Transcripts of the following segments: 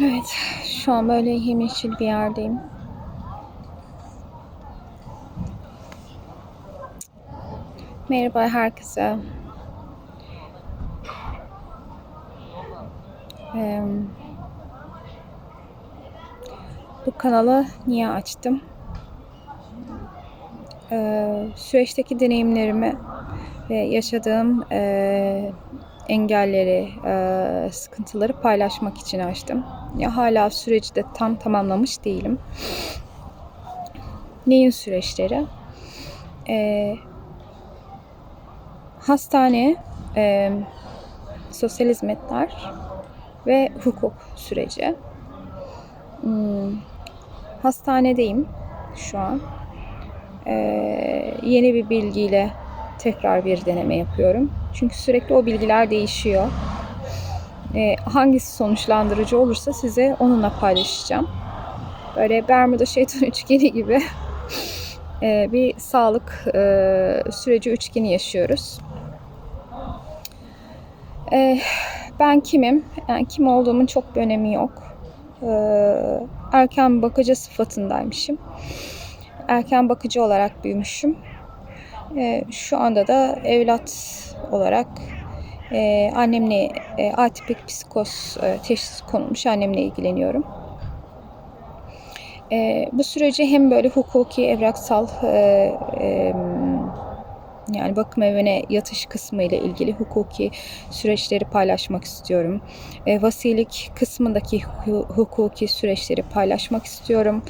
Evet, şu an böyle yemyeşil bir yerdeyim. Merhaba herkese. Eee, bu kanalı niye açtım? Eee, süreçteki deneyimlerimi ve yaşadığım eee, engelleri, eee, sıkıntıları paylaşmak için açtım. Ya hala süreci de tam tamamlamış değilim. Neyin süreçleri? Eee, hastane, eee, sosyal hizmetler ve hukuk süreci. Hmm, hastanedeyim şu an. Eee, yeni bir bilgiyle tekrar bir deneme yapıyorum. Çünkü sürekli o bilgiler değişiyor. Eee, hangisi sonuçlandırıcı olursa size onunla paylaşacağım. Böyle Bermuda şeytan üçgeni gibi eee, bir sağlık eee, süreci üçgeni yaşıyoruz. Eee, ben kimim? Yani kim olduğumun çok bir önemi yok. Eee, erken bakıcı sıfatındaymışım. Erken bakıcı olarak büyümüşüm. Eee, şu anda da evlat olarak eee, annemle e, atipik psikoz e, teşhisi konulmuş annemle ilgileniyorum. Eee, bu süreci hem böyle hukuki, evraksal eee, em, yani bakım evine yatış kısmı ile ilgili hukuki süreçleri paylaşmak istiyorum. E, vasilik kısmındaki hu- hukuki süreçleri paylaşmak istiyorum.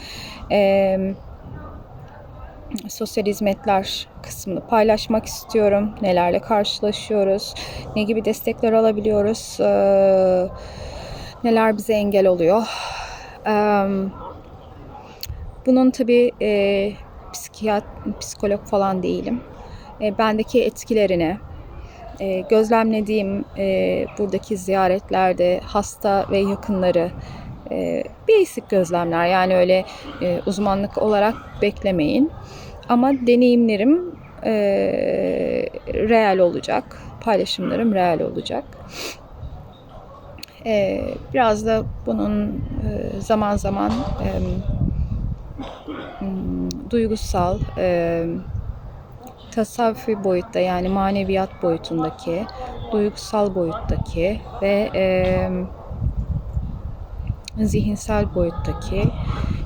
E, sosyal hizmetler kısmını paylaşmak istiyorum. Nelerle karşılaşıyoruz, ne gibi destekler alabiliyoruz, e, neler bize engel oluyor. Bunun tabii e, psikiyat, psikolog falan değilim. E, bendeki etkilerini, e, gözlemlediğim buradaki ziyaretlerde hasta ve yakınları e, basic gözlemler yani öyle e, uzmanlık olarak beklemeyin. Ama deneyimlerim e, real olacak, paylaşımlarım real olacak. E, biraz da bunun e, zaman zaman e, hmm, duygusal, e, tasavvufi boyutta yani maneviyat boyutundaki, duygusal boyuttaki ve e, zihinsel boyuttaki,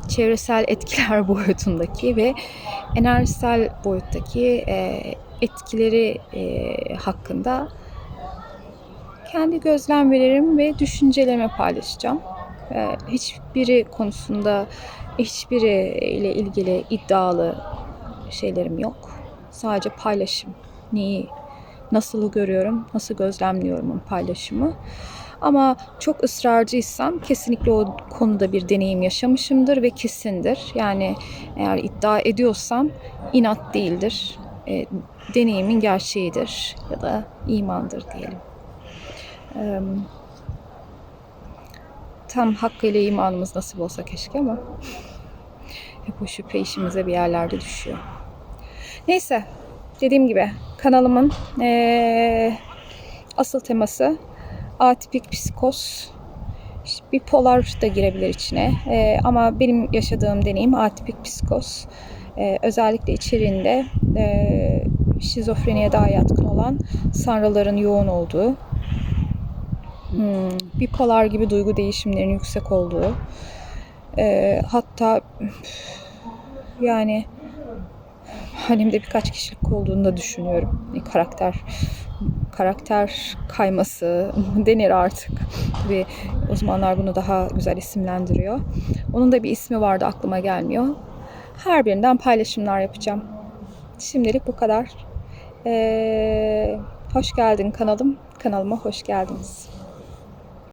çevresel etkiler boyutundaki ve enerjisel boyuttaki e, etkileri e, hakkında kendi gözlemlerim ve düşüncelerimi paylaşacağım. E, hiçbiri konusunda hiçbiri ile ilgili iddialı şeylerim yok. Sadece paylaşım. Neyi, nasıl görüyorum, nasıl gözlemliyorum paylaşımı. Ama çok ısrarcıysam kesinlikle o konuda bir deneyim yaşamışımdır ve kesindir. Yani eğer iddia ediyorsam inat değildir. E, deneyimin gerçeğidir ya da imandır diyelim. E, tam hakkıyla imanımız nasip olsa keşke ama hep o şüphe işimize bir yerlerde düşüyor. Neyse dediğim gibi kanalımın e, asıl teması atipik psikoz, bipolar da girebilir içine. E, ama benim yaşadığım deneyim atipik psikoz. E, özellikle içeriğinde e, şizofreniye daha yatkın olan sanrıların yoğun olduğu, hmm, bipolar gibi duygu değişimlerinin yüksek olduğu, e, hatta yani halimde birkaç kişilik olduğunu da düşünüyorum. E, karakter karakter kayması denir artık. Tabii uzmanlar bunu daha güzel isimlendiriyor. Onun da bir ismi vardı aklıma gelmiyor. Her birinden paylaşımlar yapacağım. Şimdilik bu kadar. Ee, hoş geldin kanalım. Kanalıma hoş geldiniz.